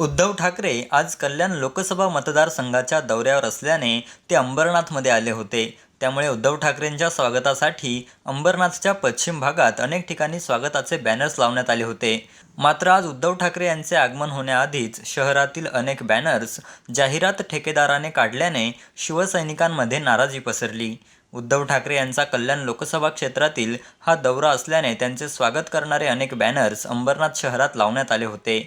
उद्धव ठाकरे आज कल्याण लोकसभा मतदारसंघाच्या दौऱ्यावर असल्याने ते अंबरनाथमध्ये आले होते. त्यामुळे उद्धव ठाकरेंच्या स्वागतासाठी अंबरनाथच्या पश्चिम भागात अनेक ठिकाणी स्वागताचे बॅनर्स लावण्यात आले होते. मात्र आज उद्धव ठाकरे यांचे आगमन होण्याआधीच शहरातील अनेक बॅनर्स जाहिरात ठेकेदाराने काढल्याने शिवसैनिकांमध्ये नाराजी पसरली. उद्धव ठाकरे यांचा कल्याण लोकसभा क्षेत्रातील हा दौरा असल्याने त्यांचे स्वागत करणारे अनेक बॅनर्स अंबरनाथ शहरात लावण्यात आले होते.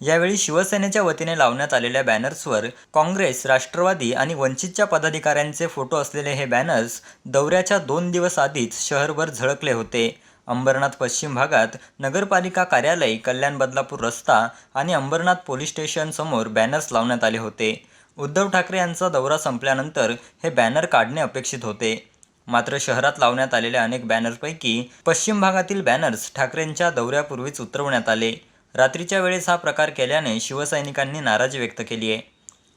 यावेळी शिवसेनेच्या वतीने लावण्यात आलेल्या बॅनर्सवर काँग्रेस राष्ट्रवादी आणि वंचितच्या पदाधिकाऱ्यांचे फोटो असलेले हे बॅनर्स दौऱ्याच्या दोन दिवस आधीच शहरभर झळकले होते. अंबरनाथ पश्चिम भागात नगरपालिका कार्यालय कल्याण बदलापूर रस्ता आणि अंबरनाथ पोलीस स्टेशन समोर बॅनर्स लावण्यात आले होते. उद्धव ठाकरे यांचा दौरा संपल्यानंतर हे बॅनर काढणे अपेक्षित होते. मात्र शहरात लावण्यात आलेल्या अनेक बॅनर्सपैकी पश्चिम भागातील बॅनर्स ठाकरेंच्या दौऱ्यापूर्वीच उतरवण्यात आले. रात्रीच्या वेळेस हा प्रकार केल्याने शिवसैनिकांनी नाराजी व्यक्त केली आहे.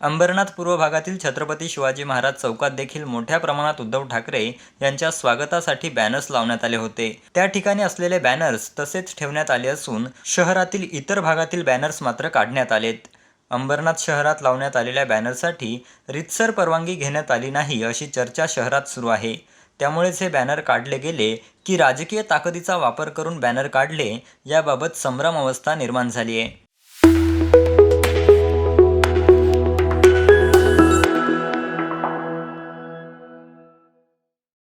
अंबरनाथ पूर्व भागातील छत्रपती शिवाजी महाराज चौकात देखील मोठ्या प्रमाणात उद्धव ठाकरे यांच्या स्वागतासाठी बॅनर्स लावण्यात आले होते. त्या ठिकाणी असलेले बॅनर्स तसेच ठेवण्यात आले असून शहरातील इतर भागातील बॅनर्स मात्र काढण्यात आलेत. अंबरनाथ शहरात लावण्यात आलेल्या बॅनरसाठी रितसर परवानगी घेण्यात आली नाही अशी चर्चा शहरात सुरू आहे. त्यामुळेच हे बॅनर काढले गेले की राजकीय ताकदीचा वापर करून बॅनर काढले याबाबत संभ्रम अवस्था निर्माण झाली आहे.